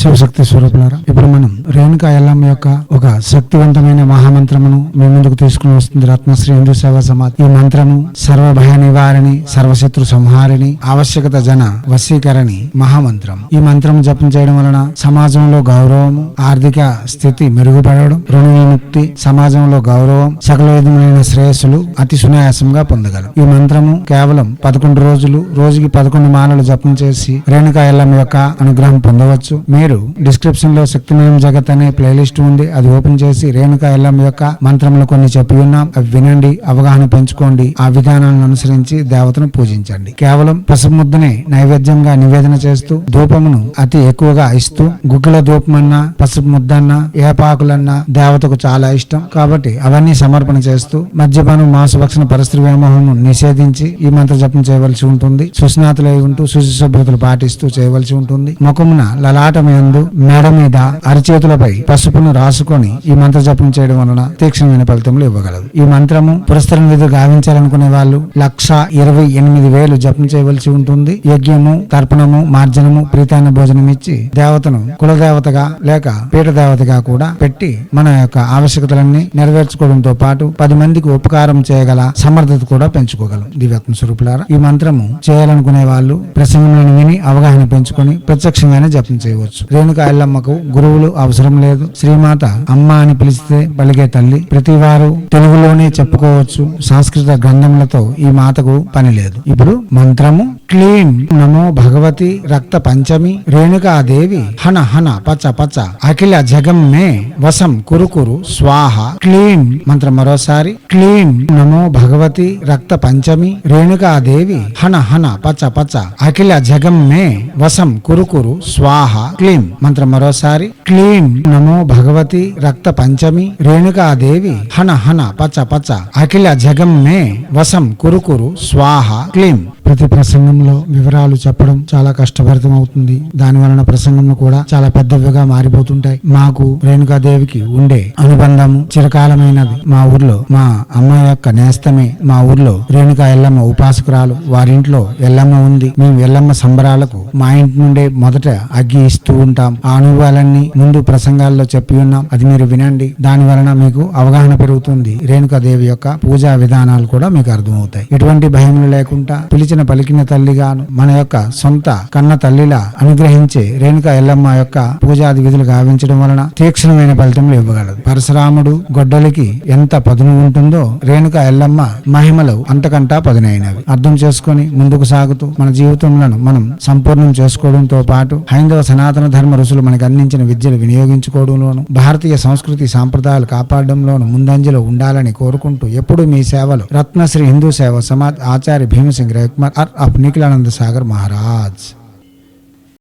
శివశక్తి స్వరూపులారా ఇప్పుడు మనం రేణుకా ఎల్లమ్మ యొక్క ఒక శక్తివంతమైన మహామంత్రమును మీ ముందుకు తీసుకుని వస్తుంది. రత్నశ్రీ హిందూ సేవా సమాజ్. ఈ మంత్రము సర్వ భయ నివారిణి సర్వశత్రు సంహారిణి ఆవశ్యకత జన వశీకరణి మహామంత్రం. ఈ మంత్రం జపం చేయడం వలన సమాజంలో గౌరవము ఆర్థిక స్థితి మెరుగుపడడం రుణ విముక్తి సమాజంలో గౌరవం సకల విధమైన శ్రేయస్సులు అతి సునాయాసంగా పొందగలం. ఈ మంత్రము కేవలం పదకొండు రోజులు రోజుకి పదకొండు మాలలు జపం చేసి రేణుకా ఎల్లమ్మ యొక్క అనుగ్రహం పొందవచ్చు. మీరు డిస్క్రిప్షన్లో శక్తిమయం జగత్ అనే ప్లేలిస్ట్ ఉంది. అది ఓపెన్ చేసి రేణుకా ఎల్లమ్మ యొక్క మంత్రములు కొన్ని చెప్పి ఉన్నాం. అవి వినండి అవగాహన పెంచుకోండి. ఆ విధానాలను అనుసరించి దేవతను పూజించండి. కేవలం పసుపు ముద్దనే నైవేద్యంగా నివేదన చేస్తూ ధూపమును అతి ఎక్కువగా ఇస్తూ గుగ్గుల ధూపమన్నా పసుపు ముద్దన్నా ఏపాకులన్నా దేవతకు చాలా ఇష్టం. కాబట్టి అవన్నీ సమర్పణ చేస్తూ మద్యపానం మాంసభక్షణ పరిస్థితి వ్యామోహం నిషేధించి ఈ మంత్ర జపం చేయవలసి ఉంటుంది. సుస్నాతులై ఉంటూ శుచి పాటిస్తూ చేయవలసి ఉంటుంది. ముఖమున లలాటం యందు మేడ మీద అరిచేతులపై పసుపును రాసుకొని ఈ మంత్ర జపం చేయడం వలన తీక్షణమైన ఫలితములు ఇవ్వగలదు. ఈ మంత్రము పురస్కరణ విధి గావించాలనుకునే వాళ్ళు లక్ష ఇరవై ఎనిమిది వేలు జపం చేయవలసి ఉంటుంది. యజ్ఞము తర్పణము మార్జనము ప్రీతాన్న భోజనం ఇచ్చి దేవతను కులదేవతగా లేక పీఠ దేవతగా కూడా పెట్టి మన యొక్క ఆవశ్యకతలన్నీ నెరవేర్చుకోవడంతో పాటు పది మందికి ఉపకారం చేయగల సమర్థత కూడా పెంచుకోగలం. దివ్యాత్మ స్వరూపులారా ఈ మంత్రము చేయాలనుకునే వాళ్ళు ప్రసంగంలో విని అవగాహన పెంచుకొని ప్రత్యక్షంగానే జపం చేయవచ్చు. రేణుక ఎల్లమ్మకు గురువులు అవసరం లేదు. శ్రీమాత అమ్మ అని పిలిస్తే పలికే తల్లి ప్రతి వారు తెలుగులోనే చెప్పుకోవచ్చు. సంస్కృత గ్రంథములతో ఈ మాతకు పని లేదు. ఇప్పుడు మంత్రము క్లీన్ నమో భగవతి రక్త పంచమి రేణుకాదేవి హన హన పచ పచ అఖిల జగం మే వసం కురు కురు స్వాహ క్లీన్ మంత్రం మరోసారి క్లీన్ నమో భగవతి రక్త పంచమి రేణుకాదేవి హన హన పచ పచ అఖిల జగం మే వసం కురు కురు స్వాహ క్లీన్ మంత్రం మరోసారి క్లీన్ నమో భగవతి రక్త పంచమి రేణుకాదేవి హన హన పచ పచ అఖిల జగం మే వసం కురు కురు స్వాహ క్లీన్ ప్రతి ప్రసంగం ప్రసంగంలో వివరాలు చెప్పడం చాలా కష్టభరితం అవుతుంది దాని వలన ప్రసంగం కూడా చాలా పెద్దవిగా మారిపోతుంటాయి. మాకు రేణుకాదేవికి ఉండే అనుబంధము చిరకాలమైనది. మా ఊర్లో మా అమ్మ యొక్క నేస్తమే. మా ఊర్లో రేణుకా ఎల్లమ్మ ఉపాసకురాలు. వారింట్లో ఎల్లమ్మ ఉంది. మేము ఎల్లమ్మ సంబరాలకు మా ఇంటి నుండే మొదట అగ్గి ఇస్తూ ఉంటాం. ఆ అనుభవాలన్నీ ముందు ప్రసంగాల్లో చెప్పి ఉన్నాం. అది మీరు వినండి. దాని వలన మీకు అవగాహన పెరుగుతుంది. రేణుకాదేవి యొక్క పూజా విధానాలు కూడా మీకు అర్థమవుతాయి. ఎటువంటి భయములు లేకుండా పిలిచిన పలికిన తల్లి తల్లిగాను మన యొక్క సొంత కన్న తల్లిలా అనుగ్రహించే రేణుక ఎల్లమ్మ యొక్క పూజాది విధులు గావించడం వలన తీక్షణమైన ఫలితములు ఇవ్వగలదు. పరశురాముడు గొడ్డలికి ఎంత పదును ఉంటుందో రేణుక ఎల్లమ్మ మహిమలు అంతకంటా పదునైనవి. అర్థం చేసుకొని ముందుకు సాగుతూ మన జీవితంలో మనం సంపూర్ణం చేసుకోవడంతో పాటు హైందవ సనాతన ధర్మ ఋషులు మనకు అందించిన విద్యలు వినియోగించుకోవడంలోను భారతీయ సంస్కృతి సాంప్రదాయాలు కాపాడడంలోను ముందంజలో ఉండాలని కోరుకుంటూ ఎప్పుడు మీ సేవలు రత్నశ్రీ హిందూ సేవ సమాజ్ ఆచార్య భీమసింగ్ రవికుమార్ ఆఫ్ నిఖిల్ અકિલાનંદ સાગર મહારાજ.